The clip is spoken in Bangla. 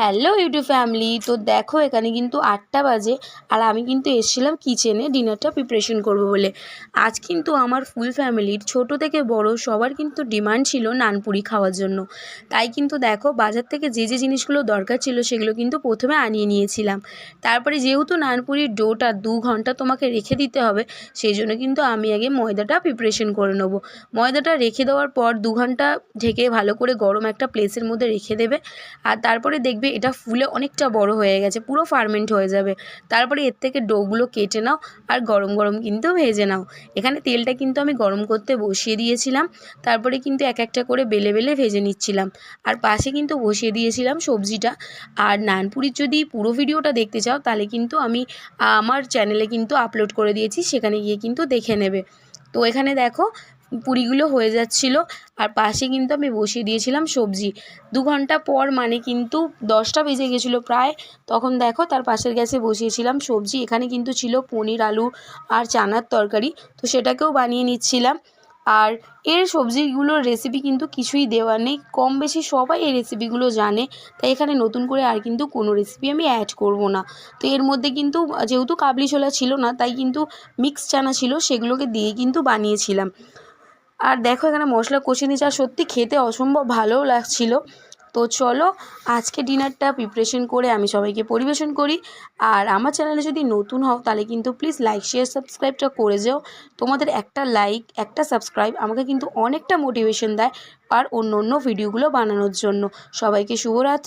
হ্যালো ইউটিউব ফ্যামিলি তো দেখো, এখানে কিন্তু আটটা বাজে, আর আমি কিন্তু এসেছিলাম কিচেনে ডিনারটা প্রিপারেশন করব বলে। আজ কিন্তু আমার ফুল ফ্যামিলির ছোট থেকে বড়, সবার কিন্তু ডিমান্ড ছিল নানপুরি খাওয়ার জন্য। তাই কিন্তু দেখো, বাজার থেকে যে যে জিনিসগুলো দরকার ছিল, সেগুলো কিন্তু প্রথমে আনিয়ে নিয়েছিলাম। তারপরে যেহেতু নানপুরির ডোটা দু ঘণ্টা তোমাকে রেখে দিতে হবে, সেই জন্য কিন্তু আমি আগে ময়দাটা প্রিপারেশন করে নেব। ময়দাটা রেখে দেওয়ার পর দু ঘণ্টা ঢেকে ভালো করে গরম একটা প্লেসের মধ্যে রেখে দেবে, আর তারপরে দেখবে এটা ফুলে অনেকটা বড় হয়ে গেছে, পুরো ফার্মেন্ট হয়ে যাবে। তারপরে এর থেকে ডোগুলো কেটে নাও আর গরম গরম কিন্তু ভেজে নাও। এখানে তেলটা কিন্তু আমি গরম করতে বসিয়ে দিয়েছিলাম, তারপরে কিন্তু এক একটা করে বেলে বেলে ভেজে নিচ্ছিলাম। আর পাশে কিন্তু বসিয়ে দিয়েছিলাম সবজিটা। আর নানপুরির যদি পুরো ভিডিওটা দেখতে চাও, তাহলে কিন্তু আমি, আমার চ্যানেলে কিন্তু আপলোড করে দিয়েছি, সেখানে গিয়ে কিন্তু দেখে নেবে। তো এখানে দেখো পুরিগুলো হয়ে যাচ্ছিল। আর পাশে কিন্তু আমি বসিয়ে দিয়েছিলাম সবজি। দু ঘণ্টা পর মানে কিন্তু দশটা বেজে গেছিল প্রায়। তখন দেখো তার পাশের গ্যাসে বসিয়েছিলাম সবজি। এখানে কিন্তু ছিল পনির, আলু আর চানার তরকারি। তো সেটাকেও বানিয়ে নিচ্ছিলাম। আর এর সবজিগুলোর রেসিপি কিন্তু কিছুই দেওয়া নেই। কম বেশি সবাই এই রেসিপিগুলো জানে। তাই এখানে নতুন করে আর কিন্তু কোনো রেসিপি আমি অ্যাড করব না। তো এর মধ্যে কিন্তু যেহেতু কাবলি ছোলা ছিল না, তাই কিন্তু মিক্স চানা ছিল, সেগুলোকে দিয়ে কিন্তু বানিয়েছিলাম। আর দেখো এখানে মশলা কষে নিয়েছে, আর সত্যি খেতে অসম্ভব ভালোও লাগছিল। তো চলো আজকে ডিনারটা প্রিপারেশন করে আমি সবাইকে পরিবেশন করি। আর আমার চ্যানেলে যদি নতুন হও, তাহলে কিন্তু প্লিজ লাইক শেয়ার সাবস্ক্রাইবটা করে যেও। তোমাদের একটা লাইক একটা সাবস্ক্রাইব আমাকে কিন্তু অনেকটা মোটিভেশন দেয়, আর অন্য অন্য ভিডিওগুলো বানানোর জন্য। সবাইকে শুভরাত্রি।